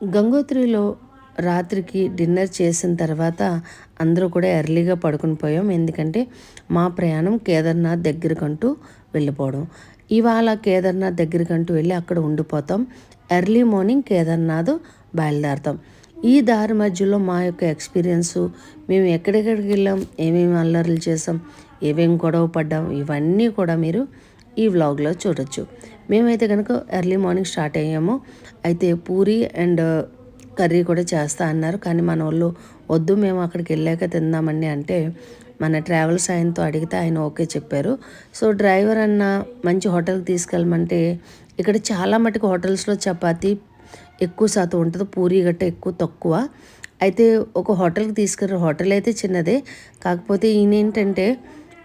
గంగోత్రిలో రాత్రికి డిన్నర్ చేసిన తర్వాత అందరూ కూడా ఎర్లీగా పడుకుని పోయాం. ఎందుకంటే మా ప్రయాణం కేదార్నాథ్ దగ్గరకంటూ వెళ్ళిపోవడం. ఇవాళ కేదార్నాథ్ దగ్గరకంటూ వెళ్ళి అక్కడ ఉండిపోతాం. ఎర్లీ మార్నింగ్ కేదార్నాథ్ బయలుదేరతాం. ఈ దారి మధ్యలో మా యొక్క ఎక్స్పీరియన్స్ మేము ఎక్కడెక్కడికి వెళ్ళాం ఏమేమి అల్లర్లు చేసాం ఏమేం గొడవ పడ్డాం ఇవన్నీ కూడా మీరు ఈ వ్లాగ్లో చూడొచ్చు. మేమైతే కనుక ఎర్లీ మార్నింగ్ స్టార్ట్ అయ్యాము. అయితే పూరి అండ్ uh, కర్రీ కూడా చేస్తా అన్నారు. కానీ మన వాళ్ళు వద్దు మేము అక్కడికి వెళ్ళాక తిందామండి అంటే మన ట్రావెల్స్ ఆయనతో అడిగితే ఆయన ఓకే చెప్పారు. సో డ్రైవర్ అన్న మంచి హోటల్కి తీసుకెళ్ళమంటే ఇక్కడ చాలా మటుకు హోటల్స్లో చపాతీ ఎక్కువ శాతం ఉంటుంది పూరి గట్ట ఎక్కువ తక్కువ. అయితే ఒక హోటల్కి తీసుకెళ్ళారు హోటల్ అయితే చిన్నదే. కాకపోతే ఈయన ఏంటంటే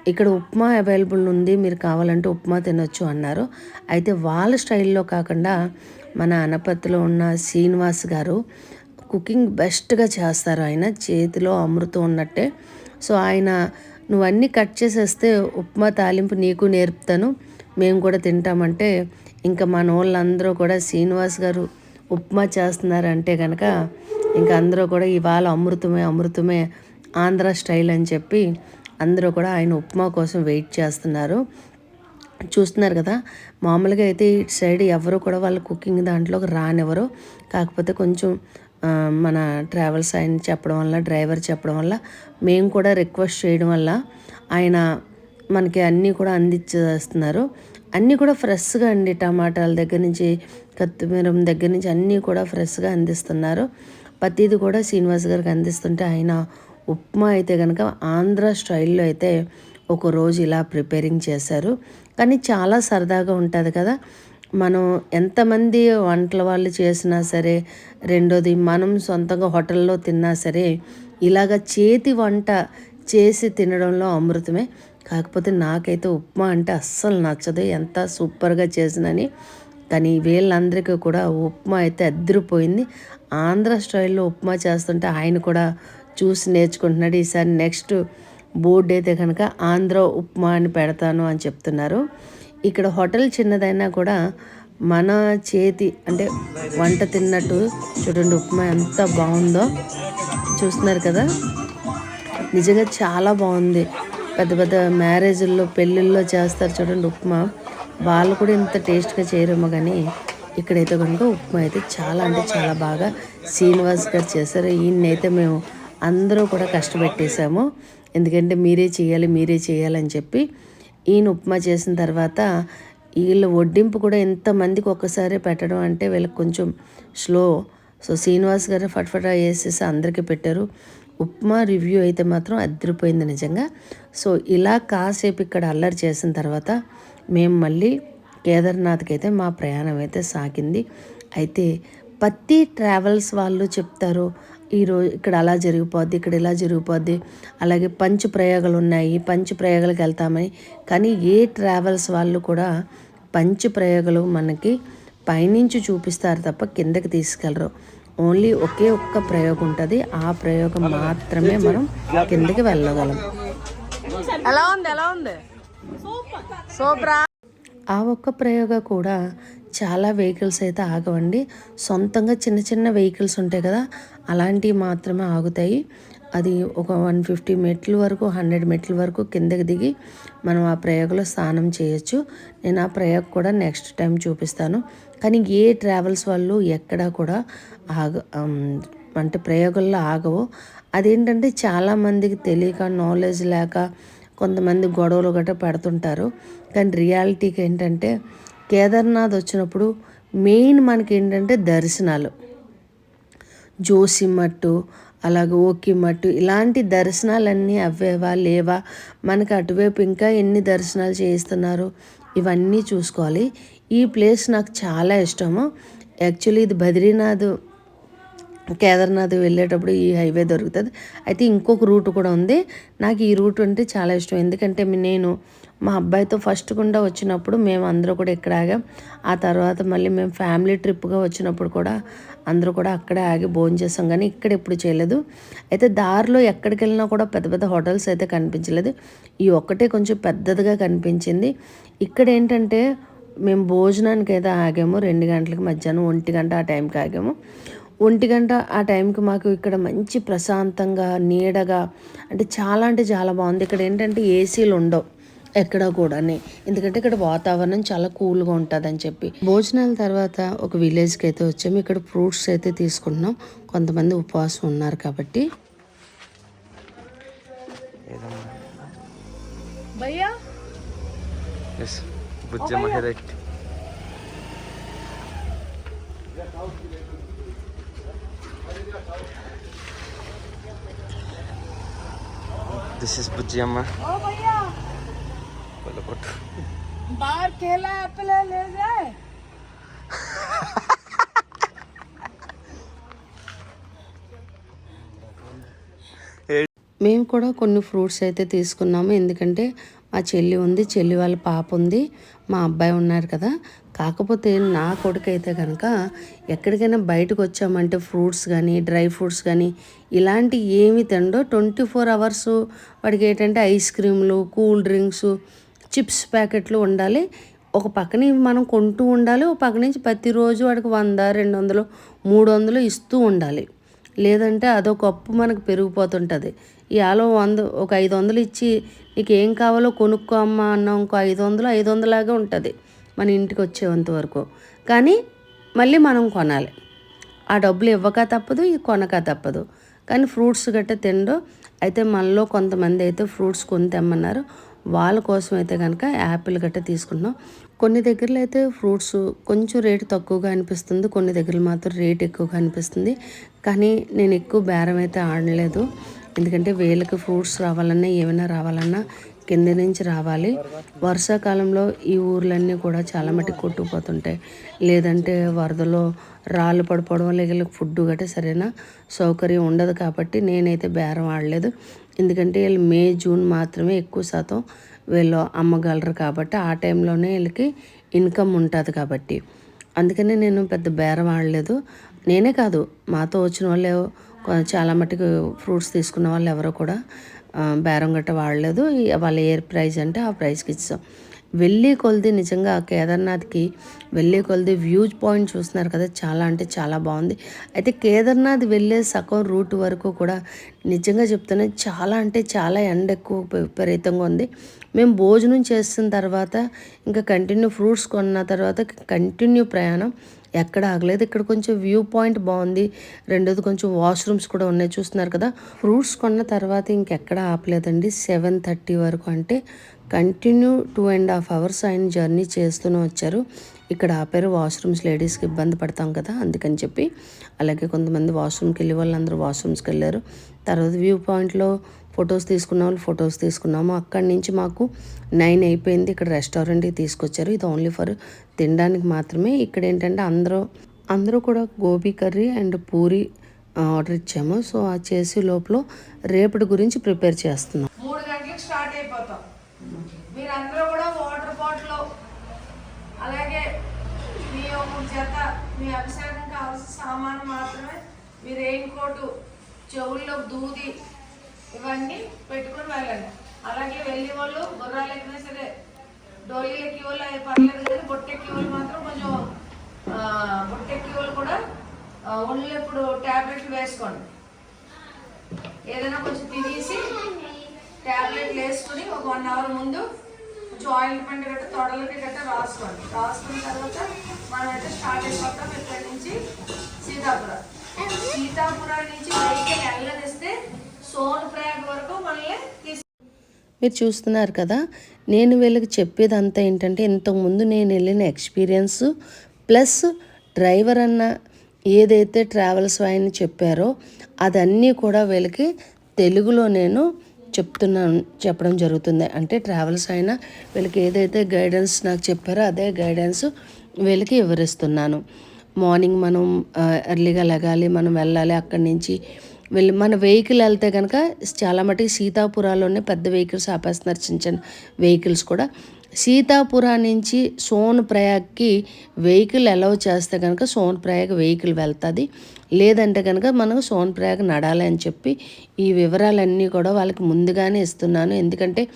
ఇక్కడ ఉప్మా అవైలబుల్ ఉంది మీరు కావాలంటే ఉప్మా తినొచ్చు అన్నారు. అయితే వాళ్ళ స్టైల్లో కాకుండా మన అనపత్తిలో ఉన్న శ్రీనివాస్ గారు కుకింగ్ బెస్ట్గా చేస్తారు ఆయన. చేతిలో అమృతం ఉన్నట్టే. సో ఆయన నువ్వన్నీ కట్ చేసేస్తే ఉప్మా తాలింపు నీకు నేర్పుతాను. మేము కూడా తింటామంటే ఇంకా మన వాళ్ళందరూ కూడా శ్రీనివాస్ గారు ఉప్మా చేస్తున్నారంటే కనుక ఇంకా అందరూ కూడా ఇవాళ అమృతమే అమృతమే ఆంధ్ర స్టైల్ అని చెప్పి అందరూ కూడా ఆయన ఉప్మా కోసం వెయిట్ చేస్తున్నారు. చూస్తున్నారు కదా మామూలుగా అయితే ఇటు సైడ్ ఎవరు కూడా వాళ్ళ కుకింగ్ దాంట్లోకి రానివ్వరు. కాకపోతే కొంచెం మన ట్రావెల్స్ ఆయన చెప్పడం వల్ల డ్రైవర్ చెప్పడం వల్ల మేము కూడా రిక్వెస్ట్ చేయడం వల్ల ఆయన మనకి అన్నీ కూడా అందించేస్తున్నారు. అన్నీ కూడా ఫ్రెష్గా అండి టమాటాల దగ్గర నుంచి కొత్తిమీర దగ్గర నుంచి అన్నీ కూడా ఫ్రెష్గా అందిస్తున్నారు. ప్రతిది కూడా శ్రీనివాస్ గారికి అందిస్తుంటే ఆయన ఉప్మా అయితే కనుక ఆంధ్ర స్టైల్లో అయితే ఒక రోజు ఇలా ప్రిపేరింగ్ చేశారు. కానీ చాలా సరదాగా ఉంటుంది కదా. మనం ఎంతమంది వంటల వాళ్ళు చేసినా సరే రెండోది మనం సొంతంగా హోటల్లో తిన్నా సరే ఇలాగ చేతి వంట చేసి తినడంలో అమృతమే. కాకపోతే నాకైతే ఉప్మా అంటే అస్సలు నచ్చదు. ఎంత సూపర్గా చేసినని. కానీ వీళ్ళందరికీ కూడా ఉప్మా అయితే అద్దరిపోయింది. ఆంధ్ర స్టైల్లో ఉప్మా చేస్తుంటే ఆయన కూడా చూసి నేర్చుకుంటున్నాడు. ఈసారి నెక్స్ట్ బోర్డు అయితే కనుక ఆంధ్ర ఉప్మా అని పెడతాను అని చెప్తున్నారు. ఇక్కడ హోటల్ చిన్నదైనా కూడా మన చేతి అంటే వంట తిన్నట్టు చూడండి ఉప్మా ఎంత బాగుందో. చూస్తున్నారు కదా? నిజంగా చాలా బాగుంది. పెద్ద పెద్ద మ్యారేజ్ల్లో పెళ్ళిళ్ళలో చేస్తారు చూడండి ఉప్మా. వాళ్ళు కూడా ఇంత టేస్ట్గా చేయరేమో కానీ ఇక్కడైతే కనుక ఉప్మా అయితే చాలా అంటే చాలా బాగా శ్రీనివాస్ గారు చేశారు. ఈయనైతే మేము అందరూ కూడా కష్టపెట్టేశాము. ఎందుకంటే మీరే చేయాలి మీరే చేయాలని చెప్పి ఈయన ఉప్మా చేసిన తర్వాత వీళ్ళ వడ్డింపు కూడా ఎంతమందికి ఒక్కసారి పెట్టడం అంటే వీళ్ళకి కొంచెం స్లో. సో శ్రీనివాస్ గారు ఫట్ఫటా వేసేసి అందరికీ పెట్టారు. ఉప్మా రివ్యూ అయితే మాత్రం అదిరిపోయింది నిజంగా. సో ఇలా కాసేపు ఇక్కడ అల్లరి చేసిన తర్వాత మేము మళ్ళీ కేదార్నాథ్కి అయితే మా ప్రయాణం అయితే సాగింది. అయితే ప్రతి ట్రావెల్స్ వాళ్ళు చెప్తారు ఈరోజు ఇక్కడ అలా జరిగిపోద్ది ఇక్కడ ఇలా జరిగిపోద్ది. అలాగే పంచ ప్రయోగాలు ఉన్నాయి పంచ ప్రయోగాలకు వెళ్తామని. కానీ ఏ ట్రావెల్స్ వాళ్ళు కూడా పంచ ప్రయోగాలు మనకి పైనుంచి చూపిస్తారు తప్ప కిందకి తీసుకెళ్ళరు. ఓన్లీ ఒకే ఒక్క ప్రయోగం ఉంటుంది. ఆ ప్రయోగం మాత్రమే మనం కిందకి వెళ్ళగలం. ఎలా ఉంది ఎలా ఉంది? సూపరా? ఆ ఒక్క ప్రయోగ కూడా చాలా వెహికల్స్ అయితే ఆగవండి. సొంతంగా చిన్న చిన్న వెహికల్స్ ఉంటాయి కదా అలాంటివి మాత్రమే ఆగుతాయి. అది ఒక వన్ ఫిఫ్టీ మెట్ల వరకు హండ్రెడ్ మెట్ల వరకు కిందకి దిగి మనం ఆ ప్రయోగంలో స్నానం చేయొచ్చు. నేను ఆ ప్రయోగ కూడా నెక్స్ట్ టైం చూపిస్తాను. కానీ ఏ ట్రావెల్స్ వాళ్ళు ఎక్కడా కూడా ఆగ అంటే ప్రయోగంలో ఆగవు. అదేంటంటే చాలామందికి తెలియక నాలెడ్జ్ లేక కొంతమంది గొడవలు గట్రా పెడుతుంటారు. కానీ రియాలిటీకి ఏంటంటే కేదార్నాథ్ వచ్చినప్పుడు మెయిన్ మనకి ఏంటంటే దర్శనాలు. జోసిమట్టు అలాగే ఓకిమట్టు ఇలాంటి దర్శనాలన్నీ అవ్వేవా లేవా? మనకి అటువైపు ఇంకా ఎన్ని దర్శనాలు చేయిస్తున్నారు? ఇవన్నీ చూసుకోవాలి. ఈ ప్లేస్ నాకు చాలా ఇష్టము. యాక్చువల్లీ ఇది బద్రీనాథ్ కేదార్నాథ్ వెళ్ళేటప్పుడు ఈ హైవే దొరుకుతుంది. అయితే ఇంకొక రూట్ కూడా ఉంది. నాకు ఈ రూట్ అంటే చాలా ఇష్టం. ఎందుకంటే నేను మా అబ్బాయితో ఫస్ట్ గుండా వచ్చినప్పుడు మేము అందరూ కూడా ఇక్కడ ఆగాం. ఆ తర్వాత మళ్ళీ మేము ఫ్యామిలీ ట్రిప్గా వచ్చినప్పుడు కూడా అందరూ కూడా అక్కడే ఆగి భోజనం చేసాం. కానీ ఇక్కడ ఎప్పుడు చేయలేదు. అయితే దారిలో ఎక్కడికి వెళ్ళినా కూడా పెద్ద పెద్ద హోటల్స్ అయితే కనిపించలేదు. ఈ ఒక్కటే కొంచెం పెద్దదిగా కనిపించింది. ఇక్కడ ఏంటంటే మేము భోజనానికి అయితే ఆగాము. రెండు గంటలకు మధ్యాహ్నం ఒంటి గంట ఆ టైంకి ఆగాము. ఒంటి గంట ఆ టైంకి మాకు ఇక్కడ మంచి ప్రశాంతంగా నీడగా అంటే చాలా అంటే చాలా బాగుంది. ఇక్కడ ఏంటంటే ఏసీలు ఉండవు ఎక్కడ కూడాని. ఎందుకంటే ఇక్కడ వాతావరణం చాలా కూల్గా ఉంటుంది అని చెప్పి. భోజనాల తర్వాత ఒక విలేజ్కి అయితే వచ్చాము. ఇక్కడ ఫ్రూట్స్ అయితే తీసుకుంటున్నాం. కొంతమంది ఉపవాసం ఉన్నారు కాబట్టి. భయ్యా? Yes, Bujjama Direct. This is Bujjama. ओ भैया बोलो फोटो बाहर केला एप्पल है, ले जाए మేము కూడా కొన్ని ఫ్రూట్స్ అయితే తీసుకున్నాము ఎందుకంటే మా చెల్లి ఉంది చెల్లి వాళ్ళ పాప ఉంది మా అబ్బాయి ఉన్నారు కదా. కాకపోతే నా కొడుకు అయితే కనుక ఎక్కడికైనా బయటకు వచ్చామంటే ఫ్రూట్స్ కానీ డ్రై ఫ్రూట్స్ కానీ ఇలాంటి ఏమి తిండో ట్వంటీ ఫోర్ అవర్స్ వాడికి ఏంటంటే ఐస్ క్రీమ్లు కూల్ డ్రింక్స్ చిప్స్ ప్యాకెట్లు ఉండాలి. ఒక పక్కన మనం కొంటూ ఉండాలి ఒక పక్క నుంచి ప్రతిరోజు వాడికి వంద రెండు వందలు మూడు వందలు ఇస్తూ ఉండాలి. లేదంటే అదొక అప్పు మనకు పెరిగిపోతుంటుంది. ఇవాళ వంద ఒక ఐదు వందలు ఇచ్చి నీకు ఏం కావాలో కొనుక్కో అమ్మా అన్న ఇంకో ఐదు వందలు ఐదు వందలాగే ఉంటుంది మన ఇంటికి వచ్చేంత వరకు. కానీ మళ్ళీ మనం కొనాలి. ఆ డబ్బులు ఇవ్వక తప్పదు ఇది కొనక తప్పదు. కానీ ఫ్రూట్స్ గట్ట తిండు. అయితే మనలో కొంతమంది అయితే ఫ్రూట్స్ కొని తెమ్మన్నారు. వాళ్ళ కోసం అయితే కనుక యాపిల్ గట్ట తీసుకున్నాం కొన్ని దగ్గరలో అయితే ఫ్రూట్స్ కొంచెం రేటు తక్కువగా అనిపిస్తుంది. కొన్ని దగ్గర మాత్రం రేట్ ఎక్కువగా అనిపిస్తుంది. కానీ నేను ఎక్కువ బేరం అయితే ఆడలేదు. ఎందుకంటే వేళ్ళకి ఫ్రూట్స్ రావాలన్నా ఏమైనా రావాలన్నా కింద నుంచి రావాలి. వర్షాకాలంలో ఈ ఊర్లన్నీ కూడా చాలా మటుకు కొట్టుకుపోతుంటాయి. లేదంటే వరదలో రాళ్ళు పడిపోవడం వల్ల వీళ్ళకి ఫుడ్ గట్రా సరైన సౌకర్యం ఉండదు కాబట్టి నేనైతే బేరం ఆడలేదు. ఎందుకంటే వీళ్ళు మే జూన్ మాత్రమే ఎక్కువ శాతం వీళ్ళు అమ్మగలరు కాబట్టి ఆ టైంలోనే వీళ్ళకి ఇన్కమ్ ఉంటుంది కాబట్టి. అందుకనే నేను పెద్ద బేరం ఆడలేదు. నేనే కాదు మాతో వచ్చిన వాళ్ళు చాలా మట్టుకు ఫ్రూట్స్ తీసుకున్న వాళ్ళు ఎవరో కూడా బేరం గట్ట వాడలేదు. వాళ్ళ ఏ ప్రైజ్ అంటే ఆ ప్రైస్కి ఇచ్చాం. వెళ్ళి కొలిది నిజంగా కేదార్నాథ్కి వెళ్ళి కొలిది వ్యూ పాయింట్ చూస్తున్నారు కదా చాలా అంటే చాలా బాగుంది. అయితే కేదార్నాథ్ వెళ్ళే సగం రూట్ వరకు కూడా నిజంగా చెప్తున్నా చాలా అంటే చాలా ఎండ ఎక్కువ విపరీతంగా ఉంది. మేము భోజనం చేసిన తర్వాత ఇంకా కంటిన్యూ ఫ్రూట్స్ కొన్న తర్వాత కంటిన్యూ ప్రయాణం. ఎక్కడ ఆగలేదు. ఇక్కడ కొంచెం వ్యూ పాయింట్ బాగుంది. రెండోది కొంచెం వాష్రూమ్స్ కూడా ఉన్నాయి చూస్తున్నారు కదా. ఫ్రూట్స్ కొన్న తర్వాత ఇంకెక్కడ ఆపలేదండి. సెవెన్ థర్టీ వరకు అంటే continue two and half hours ఆయన జర్నీ చేస్తూనే వచ్చారు. ఇక్కడ ఆపారు. వాష్రూమ్స్ లేడీస్కి ఇబ్బంది పడతాం కదా అందుకని చెప్పి. అలాగే కొంతమంది వాష్రూమ్కి వెళ్ళి వాళ్ళందరూ వాష్రూమ్స్కి వెళ్ళారు. తర్వాత వ్యూ పాయింట్లో ఫొటోస్ తీసుకున్న వాళ్ళు ఫొటోస్ తీసుకున్నాము. అక్కడి నుంచి మాకు నైన్ అయిపోయింది. ఇక్కడ రెస్టారెంట్కి తీసుకొచ్చారు. ఇది ఓన్లీ ఫర్ తినడానికి మాత్రమే. ఇక్కడ ఏంటంటే అందరూ అందరూ కూడా gobi curry and puri order ఇచ్చాము. సో ఆ చేసి లోపల రేపటి గురించి ప్రిపేర్ చేస్తున్నాం. మూడు గంటలకు స్టార్ట్ అయిపోతాం. మీరందరూ కూడా వాటర్ బాటిల్ అలాగే మీ ఒక జత మీ అభిషేకం కావాల్సిన సామాను మాత్రమే మీ రెయిన్ కోటు చెవుల్లో దూది ఇవన్నీ పెట్టుకుని వెళ్ళండి. అలాగే వెళ్ళే వాళ్ళు గుర్రాలు ఎక్కినా సరే డోలీ ఎక్కి వాళ్ళు అది పర్లేదు కానీ బొట్టెక్కి వాళ్ళు మాత్రం కొంచెం బొట్టెక్కి వాళ్ళు కూడా ఆ, ఒళ్ళు ఇప్పుడు ట్యాబ్లెట్లు వేసుకోండి. ఏదైనా కొంచెం తినేసి ట్యాబ్లెట్లు వేసుకుని ఒక వన్ అవర్ ముందు కొంచెం ఆయిల్ పండు గట్ట తొడలకి గట్ట రాసుకోండి. రాసుకున్న తర్వాత మనం అయితే స్టార్ట్ అయిపోతాం ఇక్కడ నుంచి సీతాపురం. సీతాపురం నుంచి బయట వెళ్ళనిస్తే సోన్ ప్రయాగ్ వరకు మనల్ని తీసుకు మీరు చూస్తున్నారు కదా నేను వీళ్ళకి చెప్పేదంతా ఏంటంటే ఇంతకుముందు నేను వెళ్ళిన ఎక్స్పీరియన్స్ ప్లస్ డ్రైవర్ అన్న ఏదైతే ట్రావెల్స్ ఆయన చెప్పారో అదన్నీ కూడా వీళ్ళకి తెలుగులో నేను చెప్తున్నాను చెప్పడం జరుగుతుంది. అంటే ట్రావెల్స్ అయినా వీళ్ళకి ఏదైతే గైడెన్స్ నాకు చెప్పారో అదే గైడెన్స్ వీళ్ళకి వివరిస్తున్నాను. మార్నింగ్ మనం ఎర్లీగా లెగాలి మనం వెళ్ళాలి అక్కడి నుంచి వెళ్ళి మన వెహికల్ వెళ్తే కనుక చాలా మటుకు సీతాపురాలోనే పెద్ద వెహికల్స్ ఆపేస్తున్నారు చిన్న చిన్న వెహికల్స్ కూడా. సీతాపురా నుంచి సోన్ ప్రయాగ్కి వెహికల్ అలౌ చేస్తే కనుక సోన్ ప్రయాగ్ వెహికల్ వెళ్తుంది. లేదంటే కనుక మనం సోన్ ప్రయాగ్ నడాలి అని చెప్పి ఈ వివరాలన్నీ కూడా వాళ్ళకి ముందుగానే ఇస్తున్నాను. ఎందుకంటే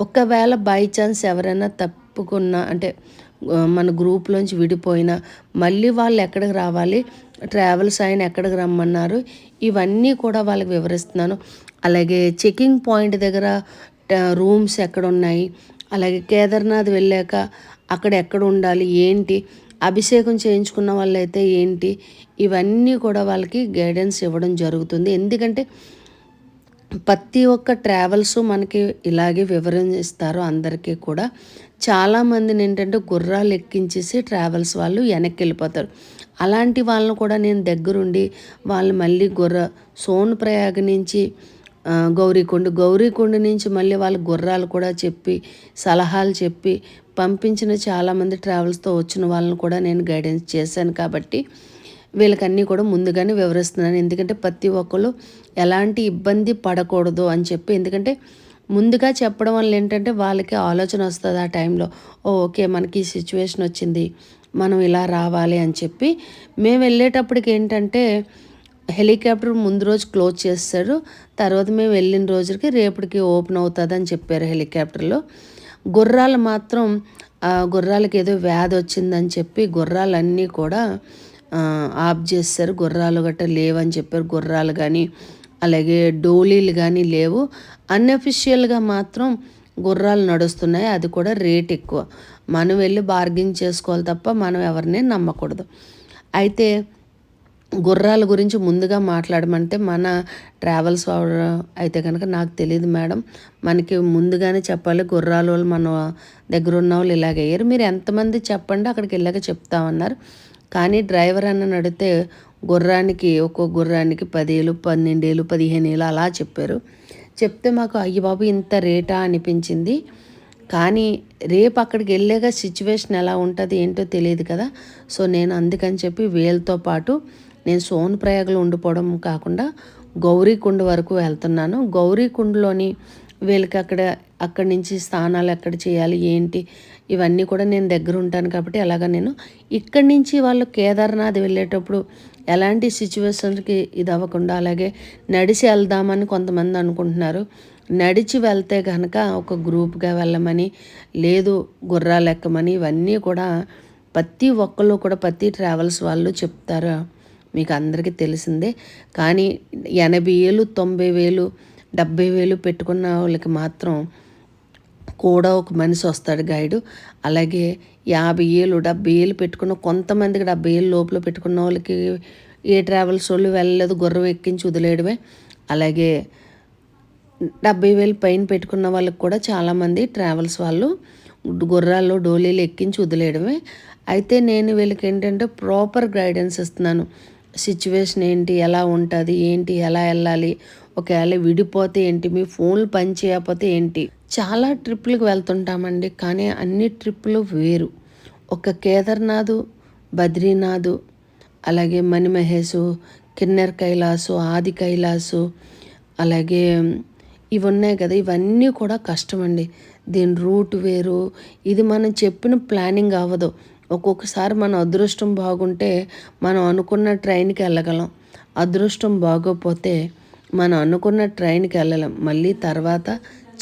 ఒకవేళ బై ఛాన్స్ ఎవరైనా తప్పుకున్నా అంటే మన గ్రూప్లోంచి విడిపోయినా మళ్ళీ వాళ్ళు ఎక్కడికి రావాలి ట్రావెల్స్ ఆయన ఎక్కడికి రమ్మన్నారు ఇవన్నీ కూడా వాళ్ళకి వివరిస్తున్నాను. అలాగే చెకింగ్ పాయింట్ దగ్గర రూమ్స్ ఎక్కడ ఉన్నాయి అలాగే కేదార్నాథ్ వెళ్ళాక అక్కడ ఎక్కడ ఉండాలి ఏంటి అభిషేకం చేయించుకున్న వాళ్ళైతే ఏంటి ఇవన్నీ కూడా వాళ్ళకి గైడెన్స్ ఇవ్వడం జరుగుతుంది. ఎందుకంటే ప్రతి ఒక్క ట్రావెల్స్ మనకి ఇలాగే వివరిస్తారు అందరికీ కూడా. చాలామందిని ఏంటంటే గుర్రాలు ఎక్కించేసి ట్రావెల్స్ వాళ్ళు వెనక్కి వెళ్ళిపోతారు అలాంటి వాళ్ళని కూడా నేను దగ్గరుండి వాళ్ళు మళ్ళీ గుర్ర సోన్ ప్రయాగ నుంచి గౌరీకొండ గౌరీకొండ నుంచి మళ్ళీ వాళ్ళ గుర్రాలు కూడా చెప్పి సలహాలు చెప్పి పంపించిన చాలామంది ట్రావెల్స్తో వచ్చిన వాళ్ళని కూడా నేను గైడెన్స్ చేశాను కాబట్టి వీళ్ళకన్నీ కూడా ముందుగానే వివరిస్తున్నాను. ఎందుకంటే ప్రతి ఒక్కరు ఎలాంటి ఇబ్బంది పడకూడదు అని చెప్పి ఎందుకంటే ముందుగా చెప్పడం వల్ల ఏంటంటే వాళ్ళకి ఆలోచన వస్తుంది ఆ టైంలో. ఓకే మనకి ఈ సిచ్యువేషన్ వచ్చింది. మనం ఇలా రావాలి అని చెప్పి మేము వెళ్ళేటప్పటికి ఏంటంటే హెలికాప్టర్ ముందు రోజు క్లోజ్ చేస్తారు. తర్వాత మేము వెళ్ళిన రోజుకి రేపటికి ఓపెన్ అవుతుంది అని చెప్పారు హెలికాప్టర్లో. గుర్రాలు మాత్రం గుర్రాలకి ఏదో వ్యాధి వచ్చిందని చెప్పి గుర్రాలన్నీ కూడా ఆఫ్ చేస్తారు. గుర్రాలు గట్ట లేవని చెప్పారు. గుర్రాలు కానీ అలాగే డోలీలు కానీ లేవు. అన్అఫిషియల్గా మాత్రం గుర్రాలు నడుస్తున్నాయి. అది కూడా రేట్ ఎక్కువ. మనం వెళ్ళి బార్గెన్ చేసుకోవాలి తప్ప మనం ఎవరిని నమ్మకూడదు. అయితే గుర్రాల గురించి ముందుగా మాట్లాడమంటే మన ట్రావెల్స్ అయితే కనుక నాకు తెలియదు మేడం. మనకి ముందుగానే చెప్పాలి గుర్రాల వాళ్ళు మన దగ్గర ఉన్న వాళ్ళు ఇలాగ అయ్యారు. మీరు ఎంతమంది చెప్పండి అక్కడికి వెళ్ళాక చెప్తామన్నారు. కానీ డ్రైవర్ అన్న నడితే గుర్రానికి ఒక్కో గుర్రానికి పదేళ్ళు పన్నెండేళ్ళు పదిహేను ఏళ్ళు అలా చెప్పారు. చెప్తే మాకు అయ్యి బాబు ఇంత రేటా అనిపించింది. కానీ రేపు అక్కడికి వెళ్ళాక సిచ్యువేషన్ ఎలా ఉంటుంది ఏంటో తెలియదు కదా. సో నేను అందుకని చెప్పి వీళ్ళతో పాటు నేను సోన్ ప్రయాగలో ఉండిపోవడం కాకుండా గౌరీకుండ వరకు వెళ్తున్నాను. గౌరీకుండలోని వీళ్ళకి అక్కడ అక్కడి నుంచి స్థానాలు ఎక్కడ చేయాలి ఏంటి ఇవన్నీ కూడా నేను దగ్గర ఉంటాను కాబట్టి అలాగా నేను ఇక్కడి నుంచి వాళ్ళు కేదార్నాథ్ వెళ్ళేటప్పుడు ఎలాంటి సిచ్యువేషన్కి ఇది అవ్వకుండా అలాగే నడిచి వెళ్దామని కొంతమంది అనుకుంటున్నారు. నడిచి వెళ్తే కనుక ఒక గ్రూప్గా వెళ్ళమని లేదు గుర్రాలు ఎక్కమని ఇవన్నీ కూడా ప్రతి ఒక్కళ్ళు కూడా ప్రతి ట్రావెల్స్ వాళ్ళు చెప్తారు. మీకు అందరికీ తెలిసిందే. కానీ ఎనభై వేలు తొంభై వేలు డెబ్భై వేలు పెట్టుకున్న వాళ్ళకి మాత్రం కూడా ఒక మనిషి వస్తాడు గైడు. అలాగే యాభై ఏళ్ళు డెబ్బై ఏళ్ళు పెట్టుకున్న కొంతమందికి డెబ్బై ఏళ్ళు లోపల పెట్టుకున్న వాళ్ళకి ఏ ట్రావెల్స్ వాళ్ళు వెళ్ళలేదు గుర్రం ఎక్కించి వదిలేయడమే. అలాగే డెబ్బై వేలు పైన పెట్టుకున్న వాళ్ళకి కూడా చాలామంది ట్రావెల్స్ వాళ్ళు గుర్రాలు డోలీలు ఎక్కించి వదిలేయడమే. అయితే నేను వీళ్ళకి ఏంటంటే ప్రాపర్ గైడెన్స్ ఇస్తున్నాను. సిచ్యువేషన్ ఏంటి ఎలా ఉంటుంది ఏంటి ఎలా వెళ్ళాలి ఒకవేళ విడిపోతే ఏంటి? మీ ఫోన్లు పని చేయకపోతే ఏంటి? చాలా ట్రిప్పులకు వెళ్తుంటామండి కానీ అన్ని ట్రిప్పులు వేరు. ఒక కేదార్నాథ్ బద్రీనాథ్ అలాగే మణిమహేశు కిన్నెర్ కైలాసు ఆది కైలాసు అలాగే ఇవి ఉన్నాయి కదా ఇవన్నీ కూడా కష్టం అండి దీని రూట్ వేరు. ఇది మనం చెప్పిన ప్లానింగ్ అవ్వదు. ఒక్కొక్కసారి మన అదృష్టం బాగుంటే మనం అనుకున్న ట్రైన్కి వెళ్ళగలం. అదృష్టం బాగోపోతే మనం అనుకున్న ట్రైన్కి వెళ్ళలేం. మళ్ళీ తర్వాత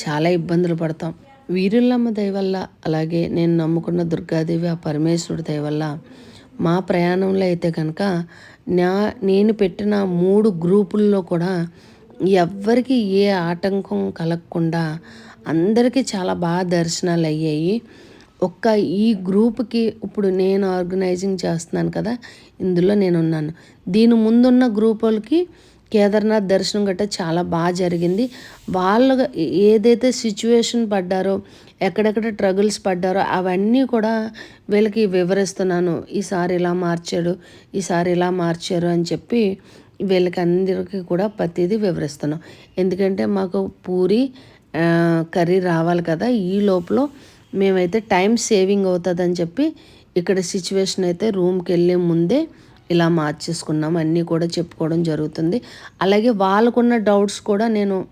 చాలా ఇబ్బందులు పడతాం. వీరుల్లమ్మ దయ వల్ల అలాగే నేను నమ్ముకున్న దుర్గాదేవి ఆ పరమేశ్వరుడి వల్ల మా ప్రయాణంలో అయితే కనుక నా నేను పెట్టిన మూడు గ్రూపుల్లో కూడా ఎవ్వరికి ఏ ఆటంకం కలగకుండా అందరికీ చాలా బాగా దర్శనాలు అయ్యాయి. ఒక్క ఈ గ్రూప్కి ఇప్పుడు నేను ఆర్గనైజింగ్ చేస్తున్నాను కదా ఇందులో నేను ఉన్నాను దీని ముందున్న గ్రూపులకి కేదార్నాథ్ దర్శనం గట్రా చాలా బాగా జరిగింది. వాళ్ళు ఏదైతే సిచ్యువేషన్ పడ్డారో ఎక్కడెక్కడ ట్రగుల్స్ పడ్డారో అవన్నీ కూడా వీళ్ళకి వివరిస్తున్నాను. ఈసారి ఇలా మార్చాడు ఈసారి ఇలా మార్చారు అని చెప్పి వీళ్ళకి అందరికీ కూడా ప్రతిదీ వివరిస్తున్నాం ఎందుకంటే మాకు పూరి కర్రీ రావాలి కదా ఈ లోపల మేమైతే టైం సేవింగ్ అవుతుందని చెప్పి ఇక్కడ సిచ్యువేషన్ అయితే రూమ్కి వెళ్ళే ముందే ఇలా మార్చేసుకున్నాం. అన్నీ కూడా చెప్పుకోవడం జరుగుతుంది. అలాగే వాళ్ళకున్న డౌట్స్ కూడా నేను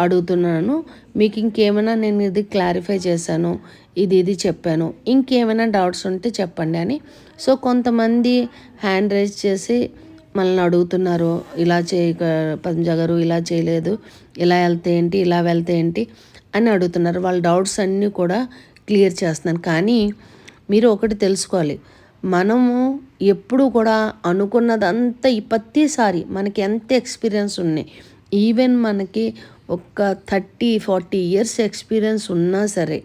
అడుగుతున్నాను. మీకు ఇంకేమైనా నేను ఇది క్లారిఫై చేశాను. ఇది ఇది చెప్పాను. ఇంకేమైనా డౌట్స్ ఉంటే చెప్పండి అని. సో కొంతమంది హ్యాండ్ రైజ్ చేసి మనల్ని అడుగుతున్నారు. ఇలా చేయక పంజా ఇలా చేయలేదు. ఇలా వెళ్తే ఏంటి? ఇలా వెళ్తే ఏంటి? అని అడుగుతున్నారు. వాళ్ళ డౌట్స్ అన్నీ కూడా క్లియర్ చేస్తున్నాను. కానీ మీరు ఒకటి తెలుసుకోవాలి. మనము ఎప్పుడు కూడా అనుకున్నదంతా ఈ ప్రతిసారి మనకి ఎంత ఎక్స్పీరియన్స్ ఉన్నాయి. ఈవెన్ మనకి ఒక థర్టీ ఫార్టీ ఇయర్స్ ఎక్స్పీరియన్స్ ఉన్నా సరే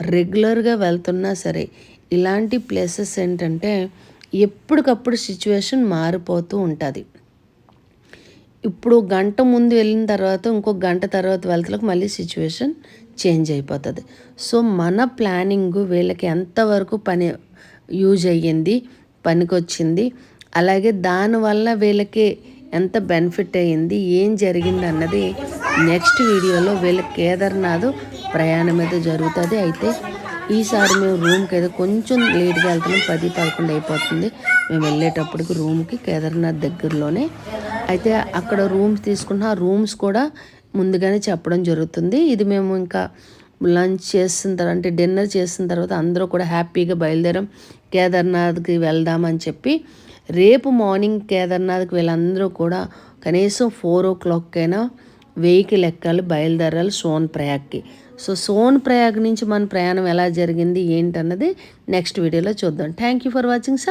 రెగ్యులర్గా వెళ్తున్నా సరే ఇలాంటి ప్లేసెస్ ఏంటంటే ఎప్పటికప్పుడు సిచ్యువేషన్ మారిపోతూ ఉంటుంది. ఇప్పుడు గంట ముందు వెళ్ళిన తర్వాత ఇంకో గంట తర్వాత వెళ్తలకు మళ్ళీ సిచ్యువేషన్ చేంజ్ అయిపోతుంది. సో మన ప్లానింగ్ వీళ్ళకి ఎంతవరకు పని యూజ్ అయ్యింది పనికొచ్చింది. అలాగే దానివల్ల వీళ్ళకి ఎంత బెనిఫిట్ అయ్యింది ఏం జరిగింది అన్నది నెక్స్ట్ వీడియోలో వీళ్ళ కేదార్నాథ్ ప్రయాణం మీద జరుగుతుంది. అయితే ఈసారి మేము రూమ్కి అయితే కొంచెం లేట్గా వెళ్తున్నాం. పది పదకొండు అయిపోతుంది. మేము వెళ్ళేటప్పటికి రూమ్కి కేదార్నాథ్ దగ్గరలోనే. అయితే అక్కడ రూమ్స్ తీసుకున్న ఆ రూమ్స్ కూడా ముందుగానే చెప్పడం జరుగుతుంది. ఇది మేము ఇంకా లంచ్ చేసిన తర్వాత అంటే డిన్నర్ చేసిన తర్వాత అందరూ కూడా హ్యాపీగా బయలుదేరాం. కేదార్నాథ్కి వెళ్దామని చెప్పి రేపు మార్నింగ్ కేదార్నాథ్కి వీళ్ళందరూ కూడా కనీసం ఫోర్ ఓ క్లాక్ అయినా వెహికల్ ఎక్కాలి బయలుదేరాలి సోన్ ప్రయాగ్కి. సో సోన్ ప్రయాగ్ నుంచి మన ప్రయాణం ఎలా జరిగింది ఏంటన్నది నెక్స్ట్ వీడియోలో చూద్దాం. Thank you for watching sir.